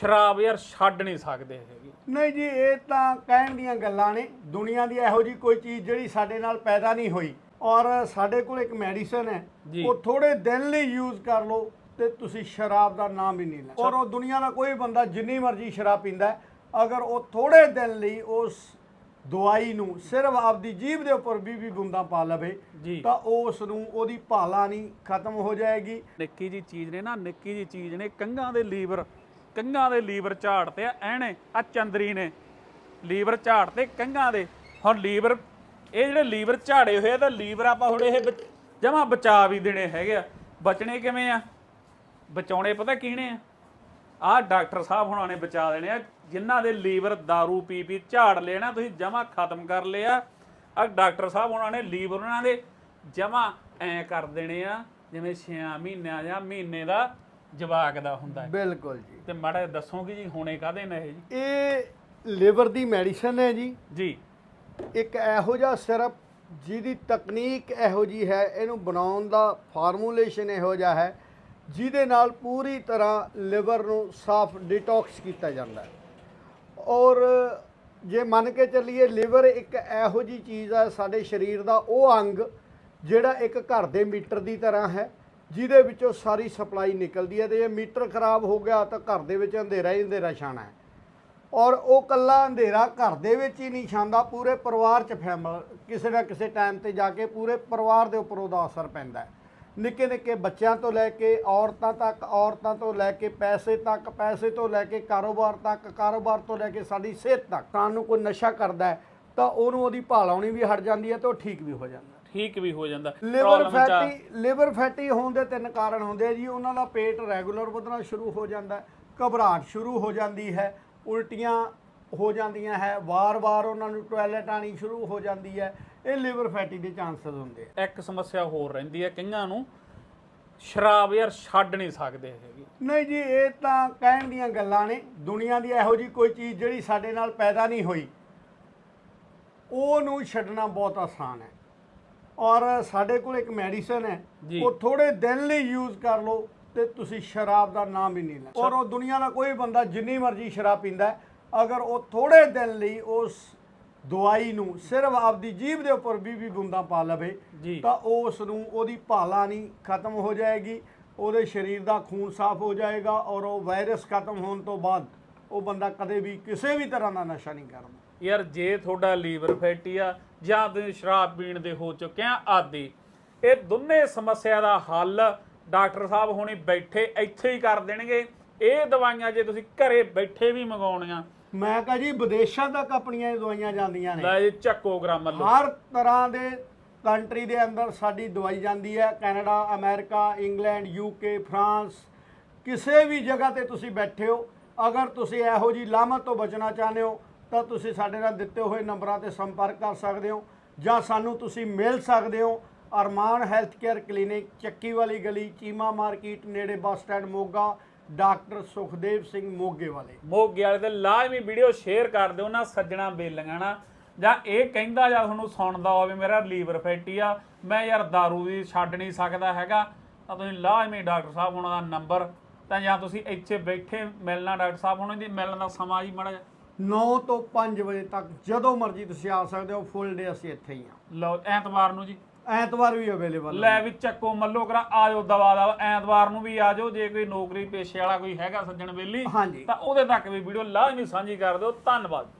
ਸ਼ਰਾਬ ਯਾਰ ਛੱਡ ਨਹੀਂ ਸਕਦੇ ਹੈਗੇ। ਨਹੀਂ ਜੀ ਇਹ ਤਾਂ ਕਹਿਣ ਦੀਆਂ ਗੱਲਾਂ ਨੇ। ਦੁਨੀਆ ਦੀ ਇਹੋ ਜੀ ਕੋਈ ਚੀਜ਼ ਜਿਹੜੀ ਸਾਡੇ ਨਾਲ ਪੈਦਾ ਨਹੀਂ ਹੋਈ। ਔਰ ਸਾਡੇ ਕੋਲ ਇੱਕ ਮੈਡੀਸਨ ਹੈ। ਜੀ। ਉਹ ਥੋੜੇ ਦਿਨ ਲਈ ਯੂਜ਼ ਕਰ ਲਓ ਤੇ ਤੁਸੀਂ ਸ਼ਰਾਬ ਦਾ ਨਾਮ ਹੀ ਨਹੀਂ ਲੈ ਔਰ ਉਹ ਦੁਨੀਆ ਦਾ ਕੋਈ ਬੰਦਾ ਜਿੰਨੀ ਮਰਜ਼ੀ ਸ਼ਰਾਬ ਪੀਂਦਾ ਹੈ, ਅਗਰ ਉਹ ਥੋੜੇ ਦਿਨ ਲਈ ਉਸ ਦਵਾਈ ਨੂੰ ਸਿਰਫ ਆਪਦੀ ਜੀਭ ਦੇ ਉੱਪਰ 20 20 ਬੂੰਦਾਂ ਪਾ ਲਵੇ ਜੀ। ਤਾਂ ਉਸ ਨੂੰ ਉਹਦੀ ਭਾਲਾ ਨਹੀਂ ਖਤਮ ਹੋ ਜਾਏਗੀ। ਨਿੱਕੀ ਜੀ ਚੀਜ਼ ਨੇ ਨਾ ਨਿੱਕੀ ਜੀ ਚੀਜ਼ ਨੇ ਕੰਘਾਂ ਦੇ ਲੀਵਰ ਕੰਘਾਂ ਦੇ ਲੀਵਰ ਝਾੜ ਤੇ ਆ ਐਣੇ ਆ ਚੰਦਰੀ ਨੇ ਲੀਵਰ ਝਾੜ ਤੇ ਕੰਘਾਂ ਦੇ। ਹੁਣ ਲੀਵਰ, ਇਹ ਜਿਹੜੇ ਲੀਵਰ ਝਾੜੇ ਹੋਏ ਆ, ਤਾਂ ਲੀਵਰ ਆਪਾਂ ਹੁਣ ਇਹ ਜਮਾ ਬਚਾ ਵੀ ਦੇਣੇ ਹੈਗੇ ਆ। ਬਚਣੇ ਕਿਵੇਂ ਆ? ਬਚਾਉਣੇ ਪਤਾ ਕਿਹਨੇ ਆ? ਆਹ ਡਾਕਟਰ ਸਾਹਿਬ ਹੁਣਾਂ ਨੇ ਬਚਾ ਦੇਣੇ ਆ। ਜਿਨ੍ਹਾਂ ਦੇ ਲੀਵਰ दारू ਪੀ ਪੀ ਝਾੜ ਲੈਣਾ ਤੁਸੀਂ ਜਮਾ ਖਤਮ ਕਰ ਲਿਆ। ਆ ਡਾਕਟਰ ਸਾਹਿਬ ਉਹਨਾਂ ਨੇ ਲੀਵਰ ਉਹਨਾਂ ਦੇ ਜਮਾ ਐ ਕਰ ਦੇਣੇ ਆ, ਜਿਵੇਂ 6 ਮਹੀਨਿਆਂ ਜਾਂ ਮਹੀਨੇ ਦਾ ਜਵਾਕ ਦਾ ਹੁੰਦਾ ਹੈ। ਬਿਲਕੁਲ ਜੀ। ਤੇ ਮਾੜਾ ਜਿਹਾ ਦੱਸੋਗੇ ਜੀ ਹੁਣੇ ਕਾਦੇ ਨੇ ਇਹ ਜੀ? ਇਹ ਲਿਵਰ ਦੀ ਮੈਡੀਸਨ ਹੈ ਜੀ। ਜੀ। ਇੱਕ ਇਹੋ ਜਿਹਾ ਸਿਰਪ ਜਿਹਦੀ ਤਕਨੀਕ ਇਹੋ ਜੀ ਹੈ ਇਹਨੂੰ ਬਣਾਉਣ ਦਾ ਫਾਰਮੂਲੇਸ਼ਨ ਇਹੋ ਜਿਹਾ ਹੈ ਜਿਹਦੇ ਨਾਲ ਪੂਰੀ ਤਰ੍ਹਾਂ ਲਿਵਰ ਨੂੰ ਸਾਫ਼ ਡਿਟੌਕਸ ਕੀਤਾ ਜਾਂਦਾ ਹੈ। ਔਰ ਜੇ ਮੰਨ ਕੇ ਚੱਲੀਏ ਲਿਵਰ ਇੱਕ ਇਹੋ ਜੀ ਚੀਜ਼ ਹੈ ਸਾਡੇ ਸਰੀਰ ਦਾ ਉਹ ਅੰਗ ਜਿਹੜਾ ਇੱਕ ਘਰ ਦੇ ਮੀਟਰ ਦੀ ਤਰ੍ਹਾਂ ਹੈ ਜਿਹਦੇ ਵਿੱਚੋਂ ਸਾਰੀ ਸਪਲਾਈ ਨਿਕਲਦੀ ਹੈ ਤੇ ਜੇ ਮੀਟਰ ਖਰਾਬ ਹੋ ਗਿਆ ਤਾਂ ਘਰ ਦੇ ਵਿੱਚ ਅੰਧੇਰਾ ਹੀ ਅੰਧੇਰਾ ਛਾਣਾ ਹੈ। ਔਰ ਉਹ ਕੱਲਾ ਅੰਧੇਰਾ ਘਰ ਦੇ ਵਿੱਚ ਹੀ ਨਹੀਂ ਛਾਂਦਾ, ਪੂਰੇ ਪਰਿਵਾਰ 'ਚ ਫੈਮਲ ਕਿਸੇ ਨਾ ਕਿਸੇ ਟਾਈਮ ਤੇ ਜਾ ਕੇ ਪੂਰੇ ਪਰਿਵਾਰ ਦੇ ਉੱਪਰ ਉਹਦਾ ਅਸਰ ਪੈਂਦਾ ਹੈ। ਨਿੱਕੇ ਨਿੱਕੇ ਬੱਚਿਆਂ ਤੋਂ ਲੈ ਕੇ ਔਰਤਾਂ ਤੱਕ, ਔਰਤਾਂ ਤੋਂ ਲੈ ਕੇ ਪੈਸੇ ਤੱਕ, ਪੈਸੇ ਤੋਂ ਲੈ ਕੇ ਕਾਰੋਬਾਰ ਤੱਕ, ਕਾਰੋਬਾਰ ਤੋਂ ਲੈ ਕੇ ਸਾਡੀ ਸਿਹਤ ਤੱਕ, ਤਾਂ ਨੂੰ ਕੋਈ ਨਸ਼ਾ ਕਰਦਾ ਤਾਂ ਉਹਨੂੰ ਉਹਦੀ ਭਾਲ ਆਉਣੀ ਵੀ ਹਟ ਜਾਂਦੀ ਹੈ ਤੇ ਉਹ ਠੀਕ ਵੀ ਹੋ ਜਾਂਦਾ ਠੀਕ ਵੀ ਹੋ ਜਾਂਦਾ ਲਿਵਰ Problem ਚ ਆ- ਫੈਟੀ ਲਿਵਰ ਫੈਟੀ ਹੋਣ ਦੇ ਤਿੰਨ ਕਾਰਨ ਹੁੰਦੇ ਆ ਜੀ। ਉਹਨਾਂ ਦਾ ਪੇਟ ਰੈਗੂਲਰ ਵਧਣਾ ਸ਼ੁਰੂ ਹੋ ਜਾਂਦਾ ਹੈ ਘਬਰਾਹਟ ਸ਼ੁਰੂ ਹੋ ਜਾਂਦੀ ਹੈ ਉਲਟੀਆਂ ਹੋ ਜਾਂਦੀਆਂ ਹੈ ਵਾਰ-ਵਾਰ ਉਹਨਾਂ ਨੂੰ ਟਾਇਲਟ ਆਣੀ ਸ਼ੁਰੂ ਹੋ ਜਾਂਦੀ ਹੈ। ਇਹ ਲਿਵਰ ਫੈਟੀ ਦੇ ਚਾਂਸਸ ਹੁੰਦੇ ਆ। ਇੱਕ ਸਮੱਸਿਆ ਹੋਰ ਰਹਿੰਦੀ ਹੈ ਕਈਆਂ ਨੂੰ ਸ਼ਰਾਬ ਯਾਰ ਛੱਡ ਨਹੀਂ ਸਕਦੇ ਹੈਗੇ। ਨਹੀਂ ਜੀ ਇਹ ਤਾਂ ਕਹਿਣ ਦੀਆਂ ਗੱਲਾਂ ਨੇ। ਦੁਨੀਆ ਦੀ ਇਹੋ ਜੀ ਕੋਈ ਚੀਜ਼ ਜਿਹੜੀ ਸਾਡੇ ਨਾਲ ਪੈਦਾ ਨਹੀਂ ਹੋਈ ਉਹਨੂੰ ਛੱਡਣਾ ਬਹੁਤ ਆਸਾਨ ਹੈ। ਔਰ ਸਾਡੇ ਕੋਲ ਇੱਕ ਮੈਡੀਸਨ ਹੈ ਜੀ। ਉਹ ਥੋੜੇ ਦਿਨ ਲਈ ਯੂਜ਼ ਕਰ ਲਓ ਤੇ ਤੁਸੀਂ ਸ਼ਰਾਬ ਦਾ ਨਾਮ ਹੀ ਨਹੀਂ ਲੈ ਔਰ ਉਹ ਦੁਨੀਆ ਦਾ ਕੋਈ ਬੰਦਾ ਜਿੰਨੀ ਮਰਜ਼ੀ ਸ਼ਰਾਬ ਪੀਂਦਾ ਹੈ, ਅਗਰ ਉਹ ਥੋੜੇ ਦਿਨ ਲਈ ਉਸ ਦਵਾਈ ਨੂੰ ਸਿਰਫ ਆਪਦੀ ਜੀਭ ਦੇ ਉੱਪਰ 20 20 ਬੂੰਦਾਂ ਪਾ ਲਵੇ ਜੀ। ਤਾਂ ਉਸ ਨੂੰ ਉਹਦੀ ਭਾਲਾ ਨਹੀਂ ਖਤਮ ਹੋ ਜਾਏਗੀ ਉਹਦੇ ਸਰੀਰ ਦਾ ਖੂਨ ਸਾਫ਼ ਹੋ ਜਾਏਗਾ ਔਰ ਉਹ ਵਾਇਰਸ ਖਤਮ ਹੋਣ ਤੋਂ ਬਾਅਦ ਉਹ ਬੰਦਾ ਕਦੇ ਵੀ ਕਿਸੇ ਵੀ ਤਰ੍ਹਾਂ ਦਾ ਨਸ਼ਾ ਨਹੀਂ ਕਰਦਾ। ਯਾਰ ਜੇ ਤੁਹਾਡਾ ਲੀਵਰ ਫੈਟੀ ਆ ਜਾਂ ਤੁਸੀਂ ਸ਼ਰਾਬ ਪੀਣ ਦੇ ਹੋ ਚੁੱਕੇ ਆ ਆਦੀ ਇਹ ਦੋਨੇ ਸਮੱਸਿਆ ਦਾ ਹੱਲ ਡਾਕਟਰ ਸਾਹਿਬ ਹੁਣੀ ਬੈਠੇ ਇੱਥੇ ਹੀ ਕਰ ਦੇਣਗੇ। ਇਹ ਦਵਾਈਆਂ ਜੇ ਤੁਸੀਂ ਘਰੇ ਬੈਠੇ ਵੀ ਮੰਗਾਉਣੀਆਂ। ਮੈਂ ਕਹਾਂ ਜੀ ਵਿਦੇਸ਼ਾਂ ਤੱਕ ਆਪਣੀਆਂ ਇਹ ਦਵਾਈਆਂ ਜਾਂਦੀਆਂ ਨੇ। ਲੈ ਜੀ ਚੱਕੋ ਗ੍ਰਾਮ ਲਓ। ਹਰ ਤਰ੍ਹਾਂ ਦੇ ਕੰਟਰੀ ਦੇ ਅੰਦਰ ਸਾਡੀ ਦਵਾਈ ਜਾਂਦੀ ਹੈ। Canada America England UK France ਕਿਸੇ ਵੀ ਜਗ੍ਹਾ ਤੇ ਤੁਸੀਂ ਬੈਠੇ ਹੋ। ਅਗਰ ਤੁਸੀਂ ਇਹੋ ਜੀ ਲਾਮਤ ਤੋਂ ਬਚਣਾ ਚਾਹੁੰਦੇ ਹੋ, ਤਾਂ ਤੁਸੀਂ ਸਾਡੇ ਨਾਲ ਦਿੱਤੇ ਹੋਏ ਨੰਬਰਾਂ ਤੇ ਸੰਪਰਕ ਕਰ ਸਕਦੇ ਹੋ, ਜਾਂ ਸਾਨੂੰ ਤੁਸੀਂ ਮਿਲ ਸਕਦੇ ਹੋ ਅਰਮਾਨ ਹੈਲਥ ਕੇਅਰ ਕਲੀਨਿਕ, ਚੱਕੀ ਵਾਲੀ ਗਲੀ, ਚੀਮਾ ਮਾਰਕੀਟ, ਨੇੜੇ bus stand, Moga, doctor Sukhdev Singh ਮੋਗੇ ਵਾਲੇ। ਮੋਗੇ ਵਾਲੇ ਦੇ ਲਾਜ਼ਮੀ ਵੀਡੀਓ ਸ਼ੇਅਰ ਕਰ ਦਿਓ ਨਾ ਸੱਜਣਾ ਬੇਲੀਆਂ ਨਾ, ਜਾਂ ਇਹ ਕਹਿੰਦਾ ਜਾਂ ਤੁਹਾਨੂੰ ਸੁਣਦਾ ਹੋਵੇ ਮੇਰਾ ਲੀਵਰ ਫੈਟੀ ਆ, ਮੈਂ ਯਾਰ दारू ਵੀ ਛੱਡ ਨਹੀਂ ਸਕਦਾ ਹੈਗਾ, ਤਾਂ ਤੁਸੀਂ ਲਾਜ਼ਮੀ ਡਾਕਟਰ ਸਾਹਿਬ ਉਹਨਾਂ ਦਾ ਨੰਬਰ ਤਾਂ ਜਾਂ ਤੁਸੀਂ ਇੱਥੇ ਬੈਠੇ ਮਿਲਣਾ ਡਾਕਟਰ ਸਾਹਿਬ ਉਹਨਾਂ ਦੀ ਮਿਲਣ ਦਾ ਸਮਾਂ ਜੀ ਮਾੜਾ ਜਿਹਾ। 9 ਤੋਂ 5 ਵਜੇ ਤੱਕ ਜਦੋਂ ਮਰਜ਼ੀ ਤੁਸੀਂ ਆ ਸਕਦੇ ਹੋ ਫੁੱਲ ਡੇ ਅਸੀਂ ਇੱਥੇ ਹੀ ਹਾਂ। ਲਓ ਐਤਵਾਰ ਨੂੰ ਜੀ। ਐਤਵਾਰ ਵੀ ਅਵੇਲੇਬਲ ਲੈ ਵੀ ਚੱਕੋ ਮੱਲੋ ਕਰਾ ਆਜੋ ਦਵਾ ਦਾ ਐਤਵਾਰ ਨੂੰ ਵੀ ਆਜੋ ਜੇ ਕੋਈ ਨੌਕਰੀ ਪੇਸ਼ੇ ਵਾਲਾ ਕੋਈ ਹੈਗਾ ਸੱਜਣ ਬੇਲੀ। ਤਾਂ ਉਹਦੇ ਤੱਕ ਵੀ ਵੀਡੀਓ ਲਾਜ਼ਮੀ ਸਾਂਝੀ ਕਰ ਦਿਓ। ਧੰਨਵਾਦ।